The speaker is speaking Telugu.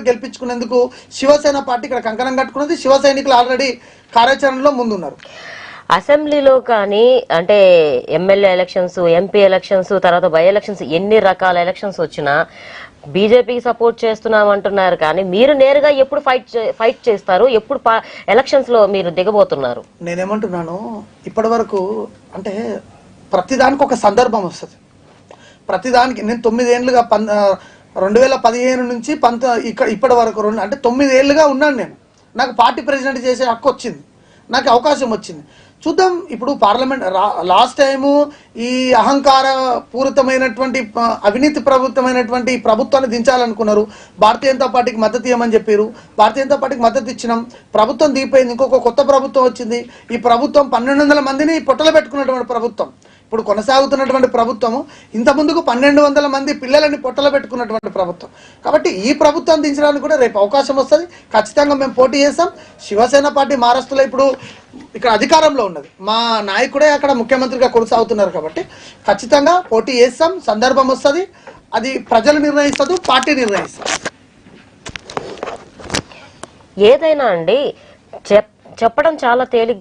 కూడా గెలిపించుకునేందుకు శివసేన పార్టీ ఇక్కడ కంకణం కట్టుకున్నది. శివ సైనికులు ఆల్రెడీ కార్యాచరణలో ముందున్నారు. అసెంబ్లీలో కానీ అంటే ఎమ్మెల్యే ఎలక్షన్స్ ఎంపీ ఎలక్షన్స్ తర్వాత బై ఎలక్షన్స్ ఎన్ని రకాల ఎలక్షన్స్ వచ్చినా బీజేపీకి సపోర్ట్ చేస్తున్నాం అంటున్నారు కానీ మీరు నేరుగా ఎప్పుడు ఫైట్ ఫైట్ చేస్తారు? ఎప్పుడు ఎలక్షన్స్లో మీరు దిగబోతున్నారు? నేనేమంటున్నాను ఇప్పటి వరకు అంటే ప్రతిదానికి ఒక సందర్భం వస్తుంది. ప్రతిదానికి నేను తొమ్మిదేళ్ళుగా పన్ రెండు వేల పదిహేను నుంచి పంత ఇక్కడ ఇప్పటి వరకు రెండు అంటే తొమ్మిదేళ్ళుగా ఉన్నాను నేను. నాకు పార్టీ ప్రెసిడెంట్ చేసే హక్కు వచ్చింది. నాకు అవకాశం వచ్చింది. చూద్దాం ఇప్పుడు పార్లమెంట్ లాస్ట్ టైము ఈ అహంకార పూరితమైనటువంటి అవినీతి ప్రభుత్వమైనటువంటి ప్రభుత్వాన్ని దించాలనుకున్నారు. భారతీయ జనతా పార్టీకి మద్దతు ఇవ్వమని చెప్పారు. భారతీయ జనతా పార్టీకి మద్దతు ఇచ్చినాం. ప్రభుత్వం దిగిపోయింది ఇంకొక కొత్త ప్రభుత్వం వచ్చింది. ఈ ప్రభుత్వం పన్నెండు వందల మందిని పొట్టలు పెట్టుకున్నటువంటి ప్రభుత్వం. ఇప్పుడు కొనసాగుతున్నటువంటి ప్రభుత్వము ఇంత ముందుకు పన్నెండు వందల మంది పిల్లలని పొట్టలు పెట్టుకున్నటువంటి ప్రభుత్వం. కాబట్టి ఈ ప్రభుత్వం దించడానికి కూడా రేపు అవకాశం వస్తుంది. ఖచ్చితంగా మేము పోటీ చేస్తాం. శివసేన పార్టీ మహారాష్ట్రలో ఇప్పుడు ఇక్కడ అధికారంలో ఉన్నది. మా నాయకుడే అక్కడ ముఖ్యమంత్రిగా కొనసాగుతున్నారు కాబట్టి ఖచ్చితంగా పోటీ చేస్తాం. సందర్భం వస్తుంది. అది ప్రజలు నిర్ణయిస్తారు పార్టీ నిర్ణయిస్తారు. ఏదైనా అండి చెప్ చెప్పడం చాలా తేలిగ్గా